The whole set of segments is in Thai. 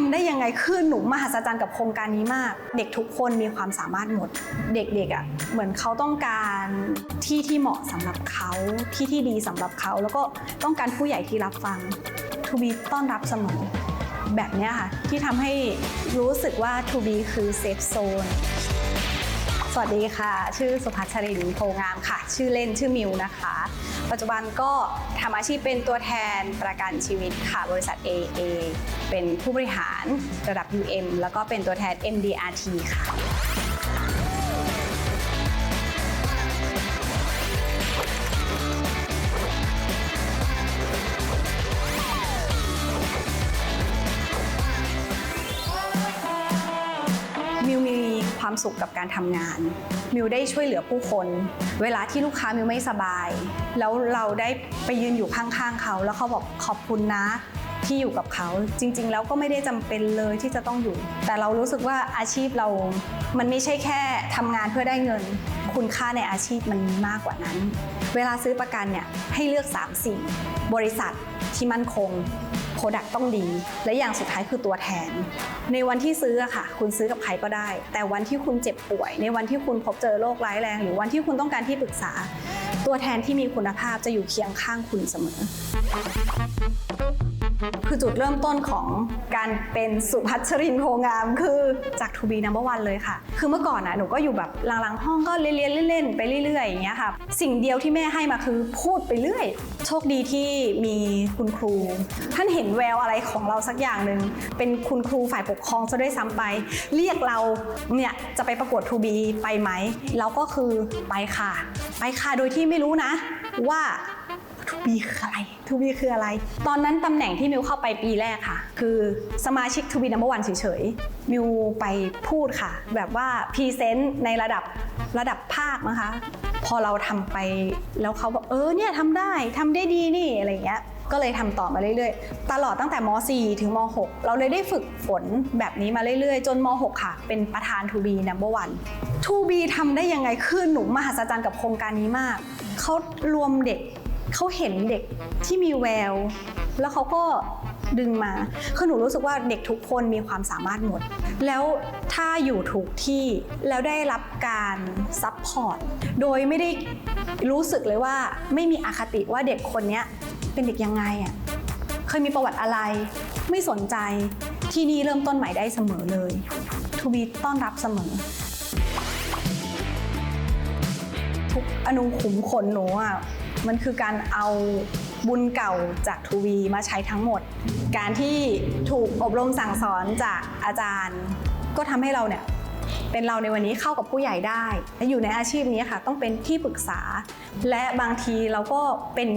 ทูบีทำได้ยังไงคือหนูมหัศจรรย์กับโครงการนี้มาก เด็กทุกคนมีความสามารถหมด เด็กๆอะ่ะเหมือนเขาต้องการที่ที่เหมาะสำหรับเขาที่ที่ดีสำหรับเขาแล้วก็ต้องการผู้ใหญ่ที่รับฟังทูบีต้อนรับเสมอแบบเนี้ยค่ะ ที่ทำให้รู้สึกว่าทูบีคือเซฟโซน สวัสดีค่ะ ชื่อสุภัชรินโพงามค่ะ ชื่อเล่นชื่อมิวนะคะ ปัจจุบันก็ทำอาชีพเป็นตัวแทนประกันชีวิตค่ะ บริษัท AA เป็นผู้บริหารระดับ UM แล้วก็เป็นตัวแทน MDRT ค่ะ ความสุขกับการทำงาน มิวได้ช่วยเหลือผู้คน เวลาที่ลูกค้ามิวไม่สบาย แล้วเราได้ไปยืนอยู่ข้างๆเขา แล้วเขาบอกขอบคุณนะที่อยู่กับเขา จริง ๆ แล้วก็ไม่ได้จำเป็นเลยที่จะต้องอยู่ แต่เรารู้สึกว่าอาชีพเรา มันไม่ใช่แค่ทำงานเพื่อได้เงิน คุณค่าในอาชีพมันมีมากกว่านั้น เวลาซื้อประกันเนี่ยให้เลือก 3 สิ่ง บริษัทที่มั่นคง โปรดักต้องดี และอย่างสุดท้ายคือตัวแทน ในวันที่ซื้ออะค่ะ คุณซื้อกับใครก็ได้ แต่วันที่คุณเจ็บป่วย ในวันที่คุณพบเจอโรคร้ายแรง หรือวันที่คุณต้องการที่ปรึกษา ตัวแทนที่มีคุณภาพจะอยู่เคียงข้างคุณเสมอ คือจุดเริ่มต้นของการเป็นสุพัชรินโพงามคือจากทูบีนัมเบอร์วันเลยค่ะ คือเมื่อก่อนนะหนูก็อยู่แบบหลังๆห้องก็เรียนๆเล่นๆไปเรื่อยๆอย่างเงี้ยค่ะ สิ่งเดียวที่แม่ให้มาคือพูดไปเรื่อย โชคดีที่มีคุณครู ท่านเห็นแววอะไรของเราสักอย่างหนึ่งเป็นคุณครูฝ่ายปกครองซะด้วยซ้ำไป เรียกเราเนี่ยจะไปประกวดทูบีไปไหมเราก็คือไปค่ะ ไปค่ะโดยที่ไม่รู้นะว่า ทูบีคืออะไรทูบีคืออะไร ตอนนั้นตำแหน่งที่มิวเข้าไปปีแรกค่ะ คือสมาชิกทูบีนัมเบอร์วันเฉยๆมิวไปพูดค่ะ แบบว่าพรีเซนต์ในระดับระดับภาคนะคะ พอเราทำไปแล้วเขาบอกเออเนี่ยทำได้ทำได้ดีนี่อะไรเงี้ยก็เลยทำต่อมาเรื่อยๆ ตลอดตั้งแต่ม .4 ถึงม .6 เราเลยได้ฝึกฝนแบบนี้มาเรื่อยๆ จนม .6 ค่ะ เป็นประธาน To be number one To be ทำได้ยังไงคือหนูมหัศจรรย์กับโครงการนี้มาก เขารวมเด็ก เขาเห็นเด็กที่มีแวว แล้วเขาก็ดึงมา คือหนูรู้สึกว่าเด็กทุกคนมีความสามารถหมด แล้วถ้าอยู่ถูกที่แล้วได้รับการซัพพอร์ต โดยไม่ได้รู้สึกเลยว่าไม่มีอคติว่าเด็กคนนี้เป็นเด็กยังไงอะ เคยมีประวัติอะไร ไม่สนใจ ที่นี่เริ่มต้นใหม่ได้เสมอเลยทูบีต้อนรับเสมอทุกอนุขุมขนหนูอะ มันคือการเอาบุญเก่าจากทูวีมาใช้ทั้งหมด การที่ถูกอบรมสั่งสอนจากอาจารย์ ก็ทำให้เราเนี่ยเป็นเราในวันนี้เข้ากับผู้ใหญ่ได้ และอยู่ในอาชีพนี้ค่ะ ต้องเป็นที่ปรึกษา และบางทีเราก็เป็น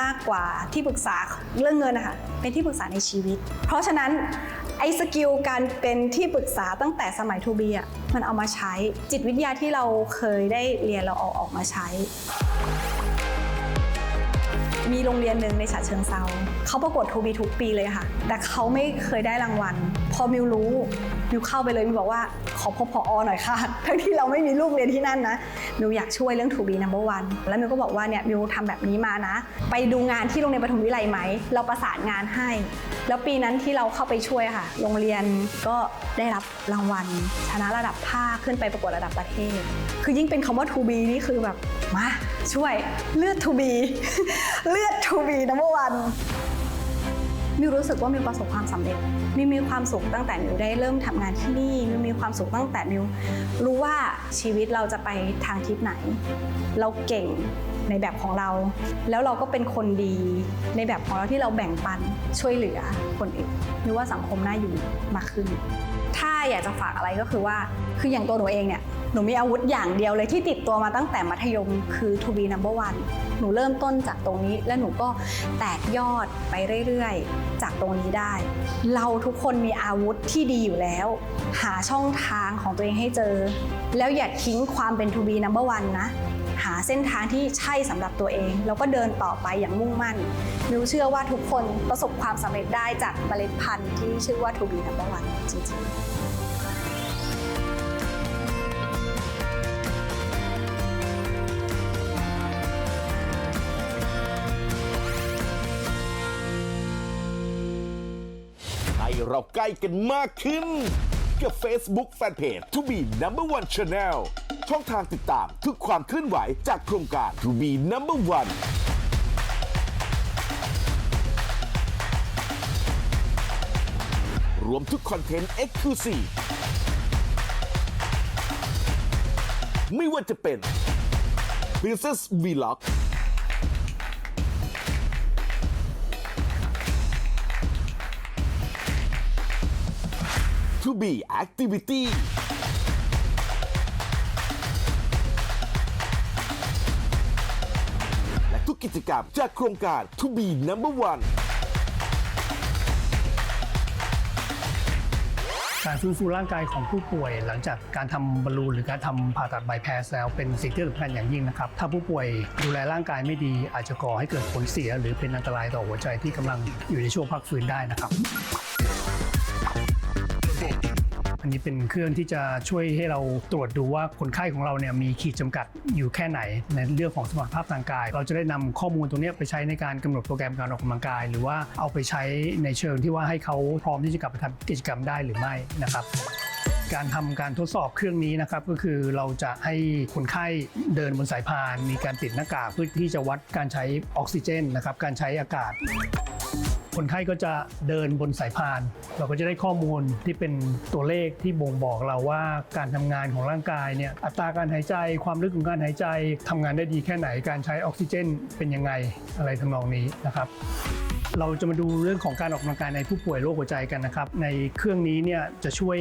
มากกว่าที่ปรึกษาเรื่องเงินนะคะเป็นที่ปรึกษาในชีวิต เพราะฉะนั้นไอ้สกิลการเป็นที่ปรึกษาตั้งแต่สมัยทูบีอะมันเอามาใช้จิตวิทยาที่เราเคยได้เรียนเราเอาออกมาใช้ มีโรงเรียนหนึ่งในฉะเชิงเซาเขาประกวดทูบีทุกปีเลยค่ะ แต่เขาไม่เคยได้รางวัลพอมิวรู้มิวเข้าไปเลยมิวบอกว่าขอพบพออหน่อยค่ะ ทั้งที่เราไม่มีลูกเรียนที่นั่นนะมิวอยากช่วยเรื่องทูบีนัมเบอร์วันแล้วมิวก็บอกว่าเนี่ยมิวทำแบบนี้มานะ ไปดูงานที่โรงเรียนปฐมวิไลไหม เราประสานงานให้ แล้วปีนั้นที่เราเข้าไปช่วยค่ะ โรงเรียนก็ได้รับรางวัล ชนะระดับภาคขึ้นไปประกวดระดับประเทศ คือยิ่งเป็นคำว่า to be นี่คือแบบมาช่วยเลือด to be เลือด to be number one มิวรู้สึกว่ามิวประสบความสำเร็จมิวมีความสุขตั้งแต่มิวได้เริ่มทำงานที่นี่มิวมีความสุขตั้งแต่มิวรู้ว่าชีวิตเราจะไปทางทิศไหน เราเก่ง ในแบบของเรา แล้วเราก็เป็นคนดีในแบบของเราที่เราแบ่งปันช่วยเหลือคนอื่นหรือว่าสังคมน่าอยู่มากขึ้น ถ้าอยากจะฝากอะไรก็คือว่าคืออย่างตัวหนูเองเนี่ยหนูมีอาวุธอย่างเดียวเลยที่ติดตัวมาตั้งแต่มัธยมคือ to be number one หนูเริ่มต้นจากตรงนี้ และหนูก็แตกยอดไปเรื่อยๆ จากตรงนี้ได้ เราทุกคนมีอาวุธที่ดีอยู่แล้ว หาช่องทางของตัวเองให้เจอ แล้วอย่าทิ้งความเป็น to be number one นะ หาเส้นทางที่ใช่สำหรับตัวเอง แล้วก็เดินต่อไปอย่างมุ่งมั่นมิวเชื่อว่าทุกคนประสบความสำเร็จได้จากเมล็ดพันธุ์ที่ชื่อว่า to be number one จริงๆให้เราใกล้กันมากขึ้น กับ Facebook Fanpage To Be Number One Channel ช่องทางติดตามทุกความเคลื่อนไหวจากโครงการ To Be Number One รวมทุกคอนเทนต์ Exclusive ไม่ว่าจะเป็น Princess Vlog To Be Activity และทุกกิ กรรม จากโครงการ To Be Number One การฟื้นฟูร่างกายของผู้ป่วย หลังจากการทำบอลลูนหรือการทำผ่าตัดบายแพสแล้วเป็นสิ่งที่สำคัญอย่างยิ่งนะครับ ถ้าผู้ป่วยดูแลร่างกายไม่ดี อาจจะก่อให้เกิดผลเสีย หรือเป็นอันตรายต่อหัวใจที่กำลังอยู่ในช่วงพักฟื้นได้นะครับ นนี้เป็นเครื่องที่จะช่วยให้เราตรวจดูว่าคนไข้ของเราเนี่ยมีขีดจำกัดอยู่แค่ไหน ในเรื่องของสมรรถภาพทางกาย เราจะได้นำข้อมูลตรงนี้ไปใช้ในการกำหนดโปรแกรมการออกกำลังกาย หรือว่าเอาไปใช้ในเชิงที่ว่าให้เขาพร้อมที่จะกลับไปทำกิจกรรมได้หรือไม่นะครับ การทำการทดสอบเครื่องนี้นะครับก็คือเราจะให้คนไข้เดินบนสายพาน มีการติดหน้ากากเพื่อที่จะวัดการใช้ออกซิเจนนะครับการใช้อากาศ คนไข้ก็จะเดินบนสายพาน เราก็จะได้ข้อมูลที่เป็นตัวเลขที่บ่งบอกเราว่าการทำงานของร่างกายเนี่ยอัตราการหายใจความลึกของการหายใจทำงานได้ดีแค่ไหนการใช้ออกซิเจน เป็นยังไงอะไรทำนองนี้นะครับ เราจะมาดูเรื่องของการออกกำลังกายในผู้ป่วยโรคหัวใจกันนะครับ ในเครื่องนี้เนี่ยจะช่วย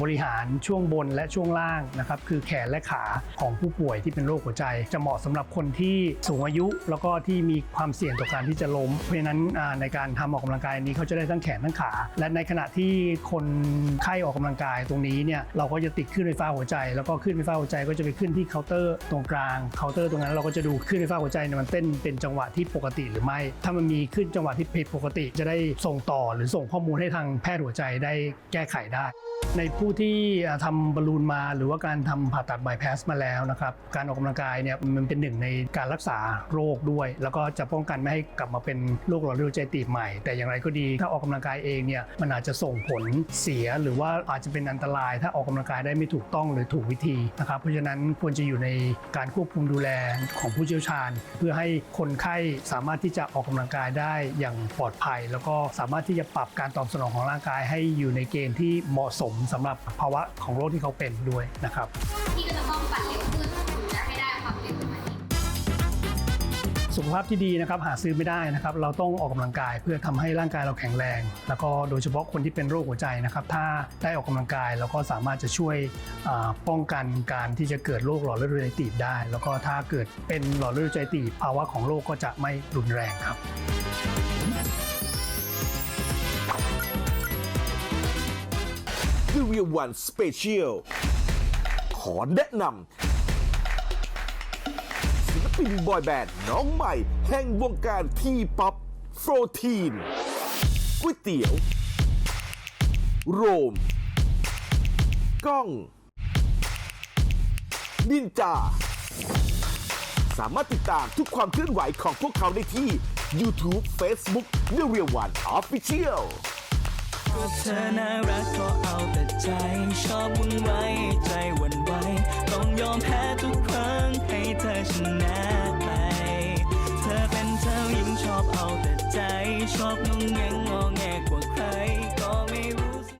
บริหารช่วงบนและช่วงล่างนะครับคือแขนและขาของผู้ป่วยที่เป็นโรคหัวใจ จะเหมาะสำหรับคนที่สูงอายุ แล้วก็ที่มีความเสี่ยงต่อการที่จะล้ม เพราะฉะนั้นในการทำออกกำลังกายนี้เขาจะได้ทั้งแขนทั้งขา และในขณะที่คนไข้ออกกำลังกายตรงนี้เนี่ยเราก็จะติดขึ้นไฟฟ้าหัวใจ แล้วก็ขึ้นไฟฟ้าหัวใจก็จะไปขึ้นที่เคาน์เตอร์ตรงกลางเคาน์เตอร์ตรงนั้นเราก็จะดูขึ้นไฟฟ้าหัวใจมันเต้นเป็นจังหวะที่ปกติหรือไม่ ถ้ามันมีขึ้นจังหวะที่ผิดปกติจะได้ส่งต่อหรือส่งข้อมูลให้ทางแพทย์หัวใจได้แก้ไขได้ ในผู้ที่อ่าทำบอลลูนมาหรือว่าการทำผ่าตัดบายพาสมาแล้วนะครับการออกกำลังกายเนี่ยมันเป็นหนึ่งในการรักษาโรคด้วย แล้วก็จะป้องกันไม่ให้กลับมาเป็นโรคหลอดเลือดใจตีบใหม่ แต่อย่างไรก็ดีถ้าออกกำลังกายเองเนี่ยมันอาจจะส่งผลเสียหรือว่าอาจจะเป็นอันตราย ถ้าออกกำลังกายได้ไม่ถูกต้องหรือถูกวิธีนะครับเพราะฉะนั้นควรจะอยู่ในการควบคุมดูแลของผู้เชี่ยวชาญ เพื่อให้คนไข้สามารถที่จะออกกำลังกายได้อย่างปลอดภัย แล้วก็สามารถที่จะปรับการตอบสนองของร่างกายให้อยู่ในเกณฑ์ที่เหมาะสมสำหรับภาวะของโรคที่เขาเป็นด้วยนะครับ ที่ก็จะต้องปัดเร็วขึ้น สุขภาพที่ดีนะครับหาซื้อไม่ได้นะครับ เราต้องออกกำลังกายเพื่อทำให้ร่างกายเราแข็งแรง แล้วก็โดยเฉพาะคนที่เป็นโรคหัวใจนะครับ ถ้าได้ออกกำลังกายเราก็สามารถจะช่วยป้องกันการที่จะเกิดโรคหลอดเลือดหัวใจตีบได้ แล้วก็ถ้าเกิดเป็นหลอดเลือดหัวใจตีบภาวะของโรคก็จะไม่รุนแรงครับ The Real One Special ขอแนะนำ ศิลปินบอยแบนด์น้องใหม่ แห่งวงการทีป๊อปโฟรทีนก๋วยเตี๋ยว โรม ก้อง นินจา สามารถติดตามทุกความเคลื่อนไหวของพวกเขาได้ที่ YouTube Facebook The Real One Official ก็เธอน่ารักก็เอาแต่ใจ ชอบวุ่นวายให้ใจวั่นไหวต้องยอมแพ้ทุกครั้งให้เธอชนะไป เธอเป็นเจ้าหญิงชอบเอาแต่ใจ ชอบงงเง